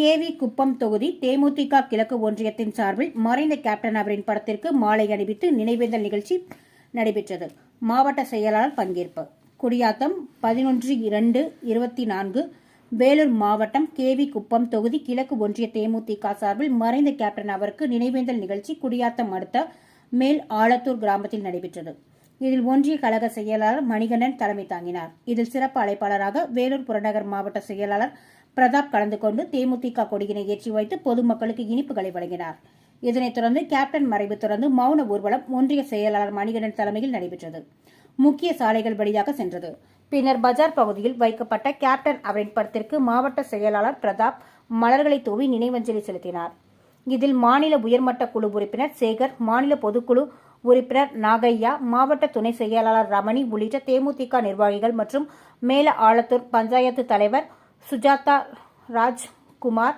KV குப்பம் தொகுதி தேமுதிக கிழக்கு ஒன்றியத்தின் சார்பில் மறைந்த கேப்டன் அவரின் படத்திற்கு மாலை அணிவித்து நினைவேந்தல் நிகழ்ச்சி நடைபெற்றது. மாவட்ட செயலாளர் பங்கேற்பு. குடியாத்தம் பதினொன்று இரண்டு இருபத்தி நான்கு வேலூர் மாவட்டம் கேவி குப்பம் தொகுதி கிழக்கு ஒன்றிய தேமுதிக சார்பில் மறைந்த கேப்டன் அவருக்கு நினைவேந்தல் நிகழ்ச்சி குடியாத்தம் அடுத்த மேல் ஆலத்தூர் கிராமத்தில் நடைபெற்றது. இதில் ஒன்றிய கழக செயலாளர் மணிகண்டன் தலைமை தாங்கினார். இதில் சிறப்பு அழைப்பாளராக வேலூர் புறநகர் மாவட்ட செயலாளர் பிரதாப் கலந்து கொண்டு தேமுதிக கொடியினை ஏற்றி வைத்து பொதுமக்களுக்கு இனிப்புகளை வழங்கினார். இதனைத் தொடர்ந்து கேப்டன் மறைவு தொடர்ந்து மௌன ஊர்வலம் ஒன்றிய செயலாளர் மணிகண்டன் தலைமையில் நடைபெற்றது. முக்கிய சாலைகள் வழியாக சென்றது. பின்னர் பஜார் பகுதியில் வைக்கப்பட்ட கேப்டன் அவரின் படத்திற்கு மாவட்ட செயலாளர் பிரதாப் மலர்களை தூவி நினைவஞ்சலி செலுத்தினார். இதில் மாநில உயர்மட்ட குழு உறுப்பினர் சேகர் மாநில பொதுக்குழு உறுப்பினர் நாகையா மாவட்ட துணை செயலாளர் ரமணி உள்ளிட்ட தேமுதிக நிர்வாகிகள் மற்றும் மேல ஆலத்தூர் பஞ்சாயத்து தலைவர் சுஜாதா ராஜ்குமார்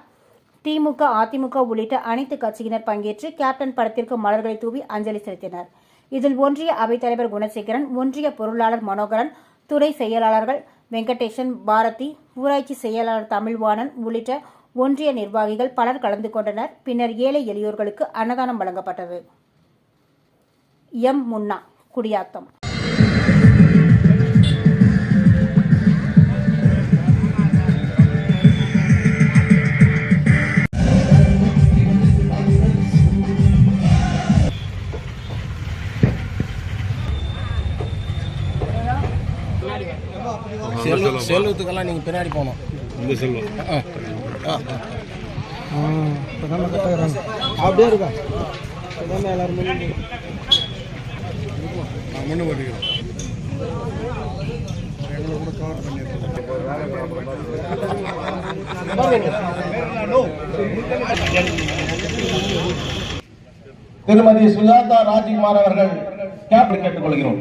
திமுக அதிமுக உள்ளிட்ட அனைத்து கட்சியினர் பங்கேற்று கேப்டன் படத்திற்கு மலர்களை தூவி அஞ்சலி செலுத்தினர். இதில் ஒன்றிய அவைத்தலைவர் குணசேகரன் ஒன்றிய பொருளாளர் மனோகரன் துறை செயலாளர்கள் வெங்கடேசன் பாரதி ஊராட்சி செயலாளர் தமிழ்வாணன் உள்ளிட்ட ஒன்றிய நிர்வாகிகள் பலர் கலந்து கொண்டனர். பின்னர் ஏழை எளியோர்களுக்கு அன்னதானம் வழங்கப்பட்டது. எம். முன்னா குடியாத்தம். செல்லு செல்வத்துக்கெல்லாம் நீங்கள் பின்னாடி போகணும். இந்த செல்வம் அப்படியே இருக்கா? எல்லாரும் முன்ன மாட்டேங்கிறேன் எங்களை கூட கவர் திருமதி சுஜாதா ராஜ்குமார் அவர்கள் கேப்டன் கேட்டுக்கொள்கிறோம்